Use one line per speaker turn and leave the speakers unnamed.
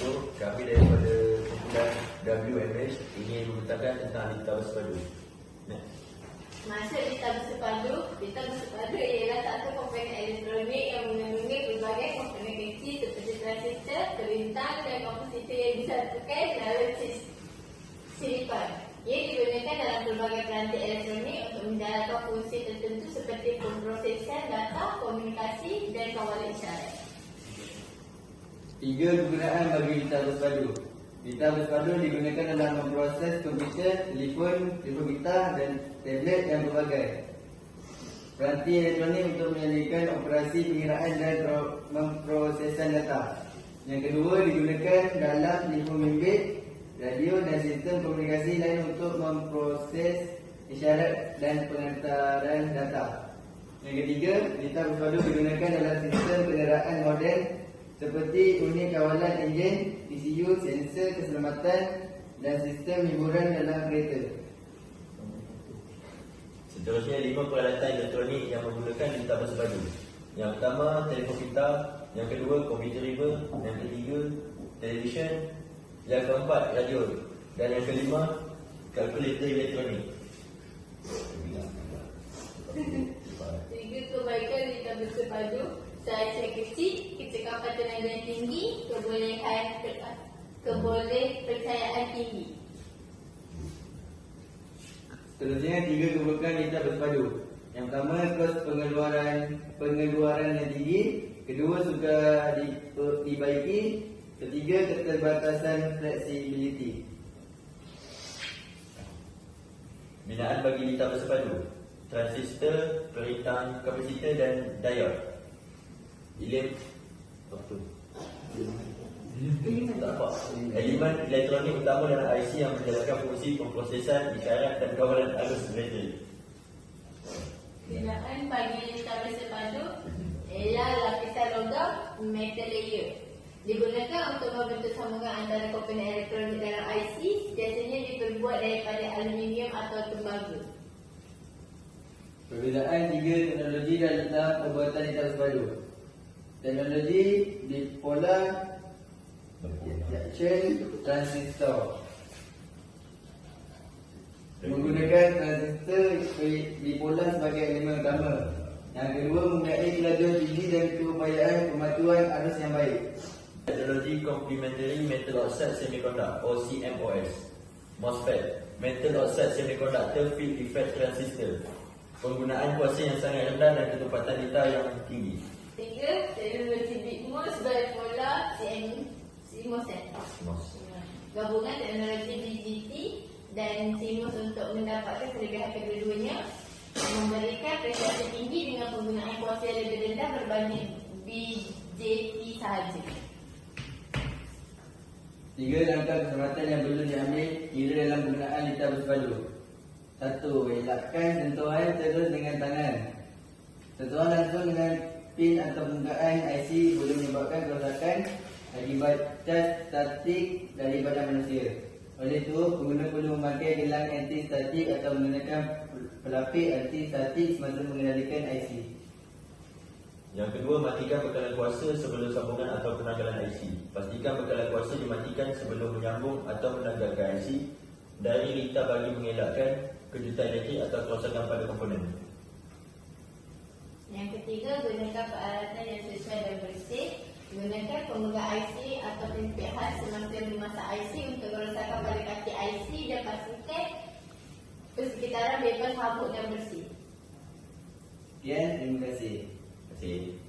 Assalamualaikum. Kami daripada kumpulan WMH ingin membentangkan tentang Lita Bersepadu. Next.
Maksud Lita Bersepadu, Lita Bersepadu ialah satu komponen elektronik yang mengandungi berbagai komponen kecil seperti transistor, perintah dan kompositor yang dipakai dalam silikon. Ia digunakan dalam pelbagai peranti elektronik untuk menjalankan fungsi tertentu seperti pemprosesan data, komunikasi dan kawalan isyarat.
Tiga kegunaan bagi lita bersepadu. Lita bersepadu digunakan dalam memproses komputer, telefon, telefon pintar dan tablet yang berbagai. Peranti elektronik untuk menyediakan operasi pengiraan dan pro- memprosesan data. Yang kedua digunakan dalam telefon bimbit, radio dan sistem komunikasi lain untuk memproses isyarat dan pengantaran data. Yang ketiga, lita bersepadu digunakan dalam sistem kenderaan moden seperti unit kawalan enjin, ECU, sensor keselamatan dan sistem hiburan dalam kereta.
Seterusnya lima peralatan elektronik yang menggunakan Lita Bersepadu. Yang pertama, telefon pintar. Yang kedua, komputer river. Yang ketiga, televisyen. Yang keempat, radio. Dan yang kelima, kalkulator elektronik.
Tiga kebaikan Lita Bersepadu Saiz yang kecil, kecekapan tenaga tinggi, kebolehan keboleh percayaan tinggi.
Seterusnya tiga keburukan lita bersepadu. Yang pertama kos pengeluaran pengeluaran yang tinggi, kedua suka di, dibaiki, ketiga keterbatasan fleksibiliti.
Binaan bagi Lita Bersepadu. Transistor, perintah, kapasitor dan diode. Ilim apa tu? Tak apa. Elemen elektronik utama dalam IC yang menjalankan fungsi pemprosesan isyarat dan kawalan arus elektrik.
Binaan bagi Lita Bersepadu ialah lapisan logam metal layer. Digunakan untuk membentuk sambungan antara komponen elektronik dalam IC biasanya diperbuat daripada aluminium atau tembaga.
Perbezaan tiga teknologi dalam pembuatan lita bersepadu. Teknologi bipolar junction transistor. Menggunakan transistor bipolar sebagai elemen utama. Yang kedua mempunyai kelajuan tinggi dan keupayaan pematuan arus yang baik.
Teknologi Complementary Metal Oxide Semiconductor or CMOS MOSFET Metal Oxide Semiconductor Field Effect Transistor Penggunaan kuasa yang sangat rendah dan ketepatan lita yang tinggi
Tiga, teknologi BitMOS bipolar CM CMOS eh?
MOS
Gabungan teknologi DGT dan CMOS untuk mendapatkan kelebihan kedua-duanya memberikan prestasi tinggi dengan penggunaan kuasa yang lebih rendah berbanding BJT sahaja.
Tiga langkah keselamatan yang perlu diambil kira dalam penggunaan lita bersepadu. Satu, elakkan sentuhan terus dengan tangan. Sentuhan langsung dengan pin atau pembukaan IC boleh menyebabkan kerosakan akibat cas statik dari badan manusia. Oleh itu, pengguna perlu memakai gelang anti-statik atau menggunakan pelapis anti-statik semasa mengendalikan IC.
Yang kedua, matikan bekalan kuasa sebelum sambungan atau penanggalan IC. Pastikan bekalan kuasa dimatikan sebelum menyambung atau menanggalkan IC dari lita bagi mengelakkan kejutan elektrik atau kerosakan pada komponen.
Yang ketiga, gunakan peralatan yang sesuai dan bersih. Gunakan pemegang IC atau pempek khas semasa memasak IC untuk kerosakan pada kaki IC dan pastikan persekitaran bebas habuk dan bersih.
Sekian, terima kasih.
Terima kasih.